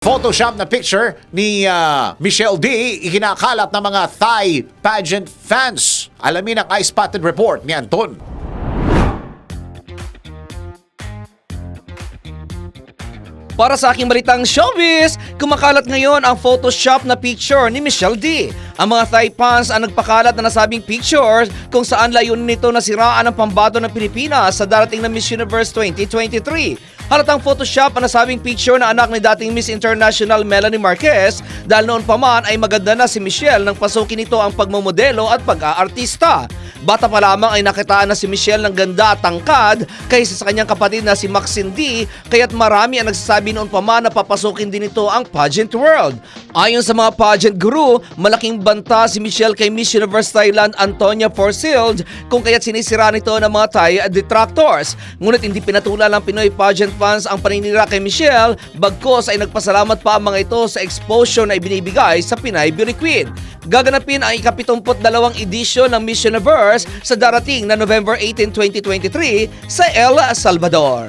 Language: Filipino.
Photoshop na picture ni ah, Michelle D. ikinakalat ng mga Thai pageant fans. Alamin ang eye-spotted report ni Anton. Para sa aking balitang showbiz, kumakalat ngayon ang Photoshop na picture ni Michelle D. Ang mga Thai fans ang nagpakalat na nasabing picture kung saan layunin nito na siraan ang pambato ng Pilipinas sa darating na Miss Universe 2023. Halatang Photoshop ang nasabing picture na anak ni dating Miss International Melanie Marquez dahil noon pa man ay maganda na si Michelle nang pasukin nito ang pagmamodelo at pag-aartista. Bata pa lamang ay nakitaan na si Michelle ng ganda at tangkad kaysa sa kanyang kapatid na si Maxine D kaya't marami ang nagsasabi noon pa man na papasukin din ito ang pageant world. Ayon sa mga pageant guru, malaking banta si Michelle kay Miss Universe Thailand Antonia Forsild kung kaya't sinisira nito ng mga Thai detractors. Ngunit hindi pinatulan ng Pinoy pageant fans ang paninira kay Michelle bagkos ay nagpasalamat pa ang mga ito sa exposure na ibinibigay sa Pinay Beauty Queen. Gaganapin ang ikapitumput dalawang edisyon ng Miss Universe sa darating na November 18, 2023 sa El Salvador.